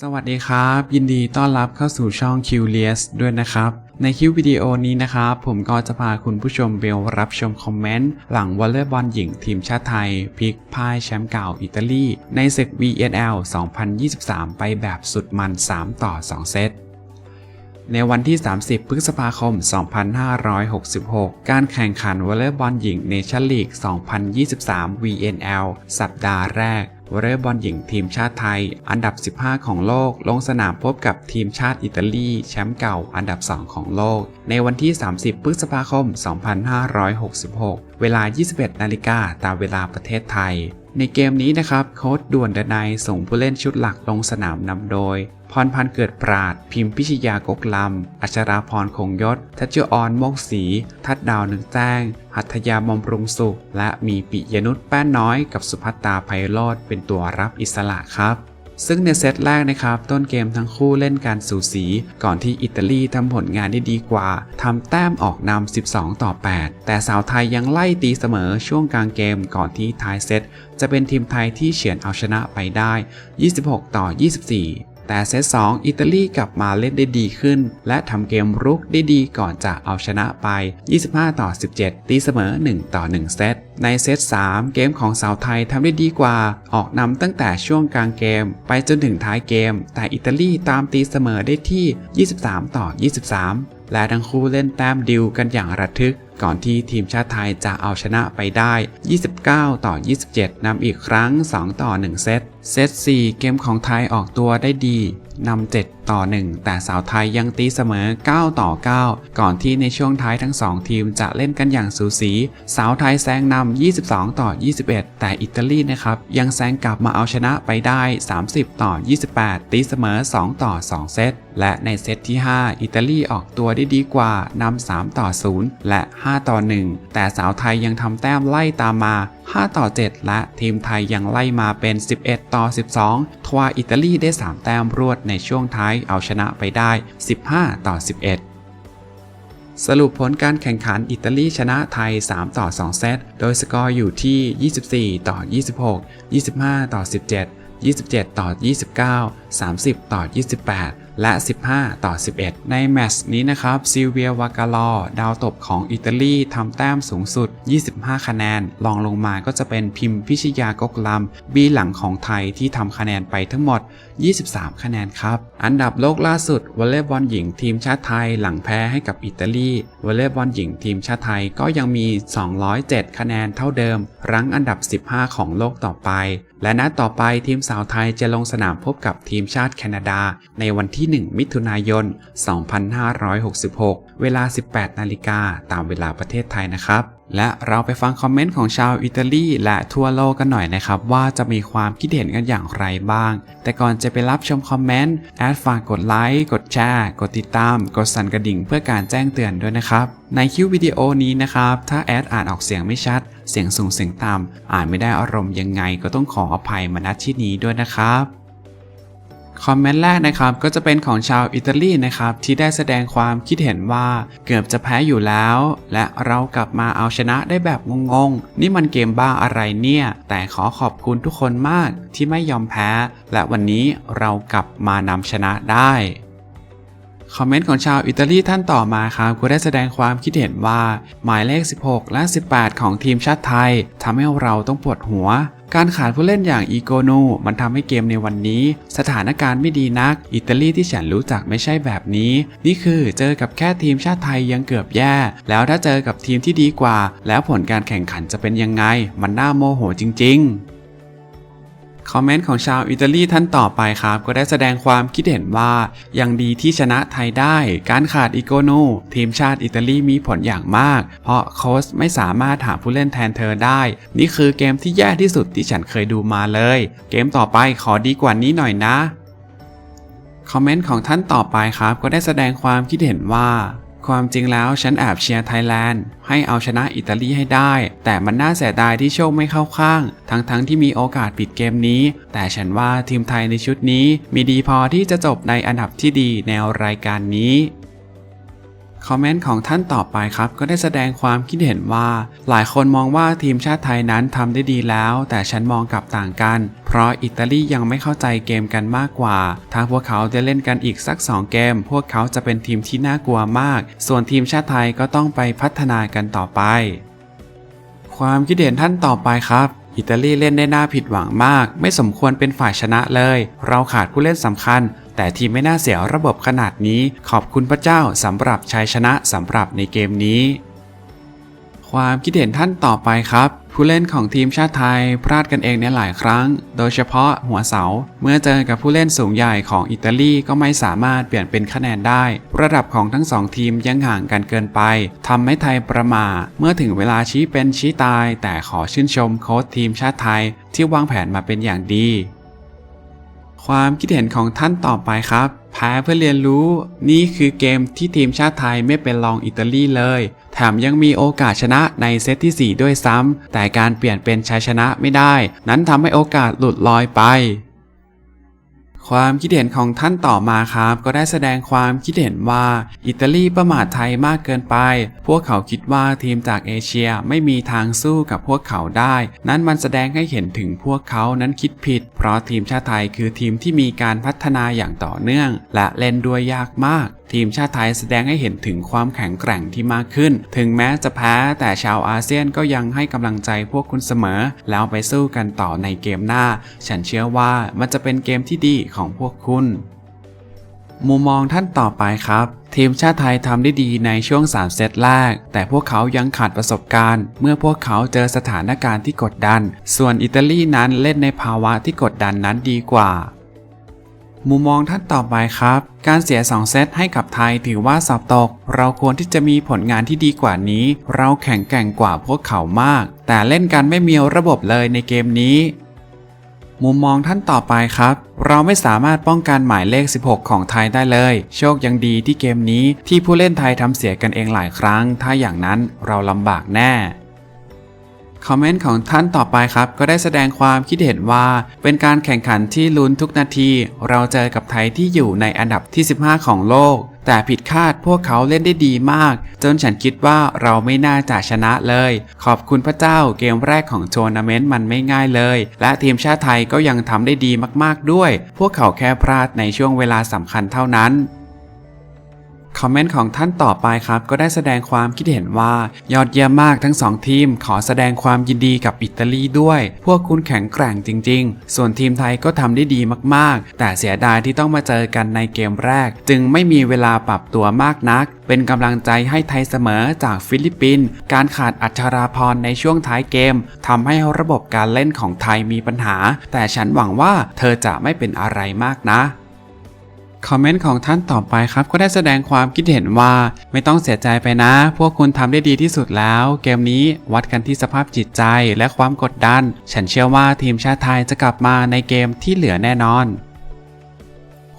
สวัสดีครับ ยินดีต้อนรับเข้าสู่ช่อง Curious ด้วยนะครับ ในคลิปวิดีโอนี้นะครับ ผมก็จะพาคุณผู้ชมไปรับชมคอมเมนต์ หลังวอลเลย์บอลหญิงทีมชาติไทยพลิกพ่ายแชมป์เก่าอิตาลี ในศึก VNL 2023 ไปแบบสุดมัน 3 ต่อ 2 เซตในวันที่ 30 พฤษภาคม 2566 การแข่งขันวอลเลย์บอลหญิงเนชั่นลีก 2023 VNL สัปดาห์แรก วอลเลย์บอลหญิงทีมชาติไทย อันดับ 15 ของโลก ลงสนามพบกับทีมชาติอิตาลี แชมป์เก่าอันดับ 2 ของโลก ในวันที่ 30 พฤษภาคม 2566 เวลา 21 นาฬิกาตามเวลาประเทศไทย ในเกมนี้นะครับโค้ดด่วนดนายส่งผู้เล่นชุดหลักลงสนามนำโดย พรพันเกิดปราด พิมพ์พิชยากกลำ อัชราพรคงยศ ทัชเจออนโมกศรีทัดดาวหนึ่งแจ้ง หัตยามอมปรุงสุข และมีปิยนุชแป้นน้อยกับสุภัตตาไพโรธเป็นตัวรับอิสระครับ ซึ่งในเซตแรกนะครับ ต้นเกมทั้งคู่เล่นการสูสี ก่อนที่อิตาลีทำผลงานได้ดีกว่าทำแต้มออกนำ 12 ต่อ 8 แต่สาวไทยยังไล่ตีเสมอช่วงกลางเกมก่อนที่ท้ายเซตจะเป็นทีมไทยที่เฉือนเอาชนะไปได้ 26 ต่อ 24 แต่เซต2อิตาลีกลับมาเล่นได้ดีขึ้น และทำเกมรุกได้ดีก่อนจะเอาชนะไป 25 ต่อ 17 ตีเสมอ 1 ต่อ 1 เซต ในเซต3 เกมของสาวไทยทำได้ดีกว่า ออกนำตั้งแต่ช่วงกลางเกม ไปจนถึงท้ายเกม แต่อิตาลีตามตีเสมอได้ที่ 23 ต่อ 23และทั้งคู่เล่นแต้มดิวกันอย่างระทึก ก่อนที่ทีมชาติไทยจะเอาชนะไปได้ 29 ต่อ 27นำอีกครั้ง 2 ต่อ 1 เซต เซต 4 เกมของไทยออกตัวได้ดีนำ7ต่อ 1 แต่สาวไทยยังตีเสมอ 9 ต่อ 9 ก่อนที่ในช่วงท้ายทั้ง 2 ทีมจะเล่นกันอย่างสูสี สาวไทยแซงนำ 22 ต่อ 21 แต่อิตาลีนะครับยังแซงกลับมาเอาชนะไปได้ 30 ต่อ 28 ตีเสมอ 2 ต่อ 2 เซต และในเซตที่ 5 อิตาลีออกตัวได้ดีกว่านำ3ต่อ 0 และ 5 ต่อ 1 แต่สาวไทยยังทำแต้มไล่ตามมา 5 ต่อ 7 และทีมไทยยังไล่มาเป็น 11 ต่อ 12 ทว่าอิตาลีได้ 3 แต้มรวดในช่วงท้ายเอาชนะไปได้ 15 ต่อ 11สรุปผลการแข่งขันอิตาลีชนะไทย 3 ต่อ 2 เซต โดยสกอร์อยู่ที่ 24 ต่อ 26 25 ต่อ 17 27 ต่อ 29 30 ต่อ 28 และ 15 ต่อ 11 ในแมตช์นี้นะครับซิเวียวากาลอดาวตบของอิตาลีทำแต้มสูงสุด 25 คะแนนรองลงมาก็จะเป็นพิมพ์พิชยากกลำบีหลังของไทยที่ทำคะแนนไปทั้งหมด 23 คะแนนครับ อันดับโลกล่าสุดวอลเลย์บอลหญิงทีมชาติไทยหลังแพ้ให้กับอิตาลีวอลเลย์บอลหญิงทีมชาติไทยก็ยังมี 207 คะแนนเท่าเดิม รั้งอันดับ 15 ของโลกต่อไป และนัดต่อไปทีมสาวไทยจะลงสนามพบกับทีมชาติแคนาดา ในวันที่ที่ 1 มิถุนายน 2566 เวลา 18 นาฬิกาตามเวลาประเทศไทยนะครับ และเราไปฟังคอมเมนต์ของชาวอิตาลีและทั่วโลกกันหน่อยนะครับ ว่าจะมีความคิดเห็นกันอย่างไรบ้าง แต่ก่อนจะไปรับชมคอมเมนต์แอดฝากกดไลค์ กดแชร์ กดติดตาม กดสั่นกระดิ่งเพื่อการแจ้งเตือนด้วยนะครับ ในคลิปวิดีโอนี้นะครับ ถ้าแอดอ่านออกเสียงไม่ชัด เสียงสูงเสียงต่ำอ่านไม่ได้อารมณ์ยังไงก็ต้องขออภัยมาณที่นี้ด้วยนะครับ คอมเมนต์แรกนะครับก็จะเป็นของชาวอิตาลีนะครับที่ได้แสดงความคิดเห็นว่าเกือบจะแพ้อยู่แล้ว และเรากลับมาเอาชนะได้แบบงงๆ นี่มันเกมบ้าอะไรเนี่ย แต่ขอขอบคุณทุกคนมากที่ไม่ยอมแพ้ และวันนี้เรากลับมานำชนะได้คอมเมนต์ของชาวอิตาลีท่านต่อมาครับก็ได้แสดงความคิดเห็นว่า หมายเลข 16 และ 18 ของทีมชาติไทยทำให้เราต้องปวดหัว การขาดผู้เล่นอย่างอีโกนูมันทำให้เกมในวันนี้ สถานการณ์ไม่ดีนัก อิตาลีที่ฉันรู้จักไม่ใช่แบบนี้ นี่คือเจอกับแค่ทีมชาติไทยยังเกือบแย่ แล้วถ้าเจอกับทีมที่ดีกว่า แล้วผลการแข่งขันจะเป็นยังไง มันน่าโมโหจริง ๆ คอมเมนต์ของชาวอิตาลีท่านต่อไปครับ ก็ได้แสดงความคิดเห็นว่ายังดีที่ชนะไทยได้ การขาดอิโกโนทีมชาติอิตาลีมีผลอย่างมาก เพราะโค้ชไม่สามารถหาผู้เล่นแทนเธอได้ นี่คือเกมที่แย่ที่สุดที่ฉันเคยดูมาเลย เกมต่อไปขอดีกว่านี้หน่อยนะคอมเมนต์ของท่านต่อไปครับ ก็ได้แสดงความคิดเห็นว่า ความจริงแล้วฉันแอบเชียร์ไทยแลนด์ ให้เอาชนะอิตาลีให้ได้ แต่มันน่าเสียดายที่โชคไม่เข้าข้าง ทั้งๆทที่มีโอกาสปิดเกมนี้ แต่ฉันว่าทีมไทยในชุดนี้ มีดีพอที่จะจบในอันดับที่ดีในรายการนี้ คอมเมนต์ของท่านต่อไปครับ ก็ได้แสดงความคิดเห็นว่า หลายคนมองว่าทีมชาติไทยนั้นทำได้ดีแล้ว แต่ฉันมองกลับต่างกัน เพราะอิตาลียังไม่เข้าใจเกมกันมากกว่า ถ้าพวกเขาได้เล่นกันอีกสัก 2 เกม พวกเขาจะเป็นทีมที่น่ากลัวมาก ส่วนทีมชาติไทยก็ต้องไปพัฒนากันต่อไป ความคิดเห็นท่านต่อไปครับอิตาลีเล่นได้น่าผิดหวังมาก ไม่สมควรเป็นฝ่ายชนะเลย เราขาดผู้เล่นสำคัญ แต่ทีมไม่น่าเสียระบบขนาดนี้ขอบคุณพระเจ้าสำหรับชัยชนะสำหรับในเกมนี้ ความคิดเห็นท่านต่อไปครับ ผู้เล่นของทีมชาติไทยพลาดกันเองในหลายครั้ง โดยเฉพาะหัวเสา เมื่อเจอกับผู้เล่นสูงใหญ่ของอิตาลีก็ไม่สามารถเปลี่ยนเป็นคะแนนได้ ระดับของทั้งสองทีมยังห่างกันเกินไปทำให้ไทยประมาทเมื่อถึงเวลาชี้เป็นชี้ตาย แต่ขอชื่นชมโค้ชทีมชาติไทย ที่วางแผนมาเป็นอย่างดี ความคิดเห็นของท่านต่อไปครับ แพ้เพื่อเรียนรู้ นี่คือเกมที่ทีมชาติไทยไม่เป็นรองอิตาลีเลย แถมยังมีโอกาสชนะในเซตที่ 4 ด้วยซ้ำแต่การเปลี่ยนเป็นชัยชนะไม่ได้ นั้นทำให้โอกาสหลุดลอยไป ความคิดเห็นของท่านต่อมาครับ ก็ได้แสดงความคิดเห็นว่าอิตาลีประมาทไทยมากเกินไป พวกเขาคิดว่าทีมจากเอเชียไม่มีทางสู้กับพวกเขาได้ นั้นมันแสดงให้เห็นถึงพวกเขานั้นคิดผิด เพราะทีมชาติไทยคือทีมที่มีการพัฒนาอย่างต่อเนื่อง และเล่นด้วยยากมาก ทีมชาติไทยแสดงให้เห็นถึงความแข็งแกร่งที่มากขึ้น ถึงแม้จะแพ้แต่ชาวอาเซียนก็ยังให้กำลังใจพวกคุณเสมอ แล้วไปสู้กันต่อในเกมหน้า ฉันเชื่อว่ามันจะเป็นเกมที่ดีของพวกคุณมุมมองท่านต่อไปครับ ทีมชาติไทยทำได้ดีในช่วง 3 เซตแรก แต่พวกเขายังขาดประสบการณ์ เมื่อพวกเขาเจอสถานการณ์ที่กดดัน ส่วนอิตาลีนั้นเล่นในภาวะที่กดดันนั้นดีกว่า มุมมองท่านต่อไปครับ การเสีย 2 เซตให้กับไทยถือว่าสอบตก เราควรที่จะมีผลงานที่ดีกว่านี้ เราแข่งแกร่งกว่าพวกเขามาก แต่เล่นกันไม่มีระบบเลยในเกมนี้ มุมมองท่านต่อไปครับ เราไม่สามารถป้องกันหมายเลข 16 ของไทยได้เลย โชคยังดีที่เกมนี้ที่ผู้เล่นไทยทำเสียกันเองหลายครั้ง ถ้าอย่างนั้นเราลำบากแน่ คอมเมนต์ของท่านต่อไปครับ ก็ได้แสดงความคิดเห็นว่า เป็นการแข่งขันที่ลุ้นทุกนาที เราเจอกับไทยที่อยู่ในอันดับที่ 15 ของโลก แต่ผิดคาดพวกเขาเล่นได้ดีมาก จนฉันคิดว่าเราไม่น่าจะชนะเลย ขอบคุณพระเจ้าเกมแรกของโทรนาเมนต์มันไม่ง่ายเลย และทีมชาติไทยก็ยังทำได้ดีมากๆด้วย พวกเขาแค่พลาดในช่วงเวลาสำคัญเท่านั้น คอมเมนต์ของท่านต่อไปครับ ก็ได้แสดงความคิดเห็นว่า ยอดเยี่ยมมากทั้งสองทีม ขอแสดงความยินดีกับอิตาลีด้วย พวกคุณแข็งแกร่งจริง ๆ ส่วนทีมไทยก็ทำได้ดีมากๆ แต่เสียดายที่ต้องมาเจอกันในเกมแรก จึงไม่มีเวลาปรับตัวมากนัก เป็นกำลังใจให้ไทยเสมอจากฟิลิปปินส์การขาดอัชราพรในช่วงท้ายเกมทำให้ระบบการเล่นของไทยมีปัญหา แต่ฉันหวังว่าเธอจะไม่เป็นอะไรมากนะ คอมเมนต์ของท่านต่อไปครับ ก็ได้แสดงความคิดเห็นว่าไม่ต้องเสียใจไปนะ พวกคุณทำได้ดีที่สุดแล้ว เกมนี้วัดกันที่สภาพจิตใจและความกดดัน ฉันเชื่อว่าทีมชาติไทยจะกลับมาในเกมที่เหลือแน่นอน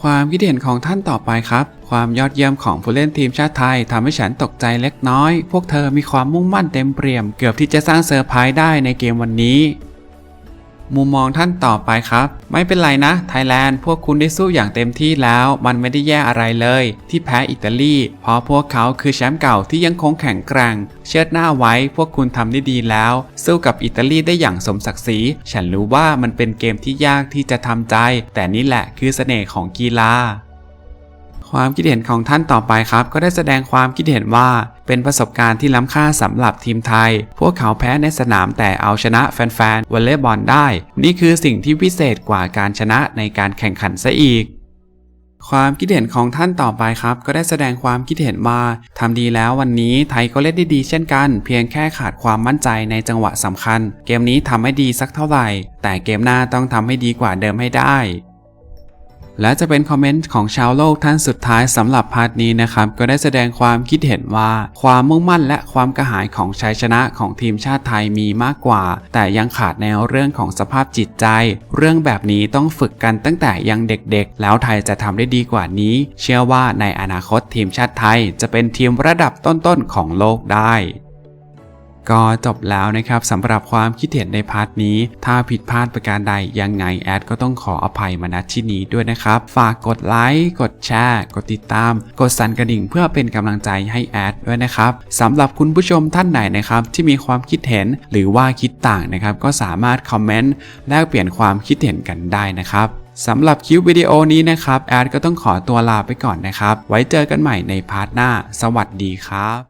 ความคิดเห็นของท่านต่อไปครับ ความยอดเยี่ยมของผู้เล่นทีมชาติไทยทำให้ฉันตกใจเล็กน้อย พวกเธอมีความมุ่งมั่นเต็มเปี่ยม เกือบที่จะสร้างเซอร์ไพรส์ได้ในเกมวันนี้ มุมมองท่านต่อไปครับ ไม่เป็นไรนะไทยแลนด์พวกคุณได้สู้อย่างเต็มที่แล้ว มันไม่ได้แย่อะไรเลย ที่แพ้อิตาลีเพราะพวกเขาคือแชมป์เก่าที่ยังคงแข็งแกร่ง เชิดหน้าไว้พวกคุณทำได้ดีแล้ว สู้กับอิตาลีได้อย่างสมศักดิ์ศรีฉันรู้ว่ามันเป็นเกมที่ยากที่จะทำใจ แต่นี่แหละคือเสน่ห์ของกีฬา ความคิดเห็นของท่านต่อไปครับ ก็ได้แสดงความคิดเห็นว่าเป็นประสบการณ์ที่ล้ำค่าสำหรับทีมไทย พวกเขาแพ้ในสนามแต่เอาชนะแฟนๆวอลเลย์บอลได้ นี่คือสิ่งที่พิเศษกว่าการชนะในการแข่งขันซะอีกความคิดเห็นของท่านต่อไปครับ ก็ได้แสดงความคิดเห็นว่าทำดีแล้ววันนี้ไทยก็เล่นได้ดีเช่นกัน เพียงแค่ขาดความมั่นใจในจังหวะสำคัญ เกมนี้ทำให้ดีสักเท่าไหร่ แต่เกมหน้าต้องทำให้ดีกว่าเดิมให้ได้ และจะเป็นคอมเมนต์ของชาวโลกท่านสุดท้ายสำหรับพาร์ทนี้นะครับ ก็ได้แสดงความคิดเห็นว่า ความมุ่งมั่นและความกระหายของชัยชนะของทีมชาติไทยมีมากกว่า แต่ยังขาดแนวเรื่องของสภาพจิตใจ เรื่องแบบนี้ต้องฝึกกันตั้งแต่ยังเด็กๆ แล้วไทยจะทำได้ดีกว่านี้ เชื่อว่าในอนาคตทีมชาติไทยจะเป็นทีมระดับต้นๆของโลกได้ ก็จบแล้วนะครับสำหรับความคิดเห็นในพาร์ทนี้ ถ้าผิดพลาดประการใดยังไงแอดก็ต้องขออภัยมาณที่นี้ด้วยนะครับ ฝากกดไลค์กดแชร์ กดติดตาม กดสั่นกระดิ่งเพื่อเป็นกำลังใจให้แอดด้วยนะครับสำหรับคุณผู้ชมท่านไหนนะครับที่มีความคิดเห็นหรือว่าคิดต่างนะครับก็สามารถคอมเมนต์แลกเปลี่ยนความคิดเห็นกันได้นะครับสำหรับคลิปวิดีโอนี้นะครับแอดก็ต้องขอตัวลาไปก่อนนะครับ ไว้เจอกันใหม่ในพาร์ทหน้า สวัสดีครับ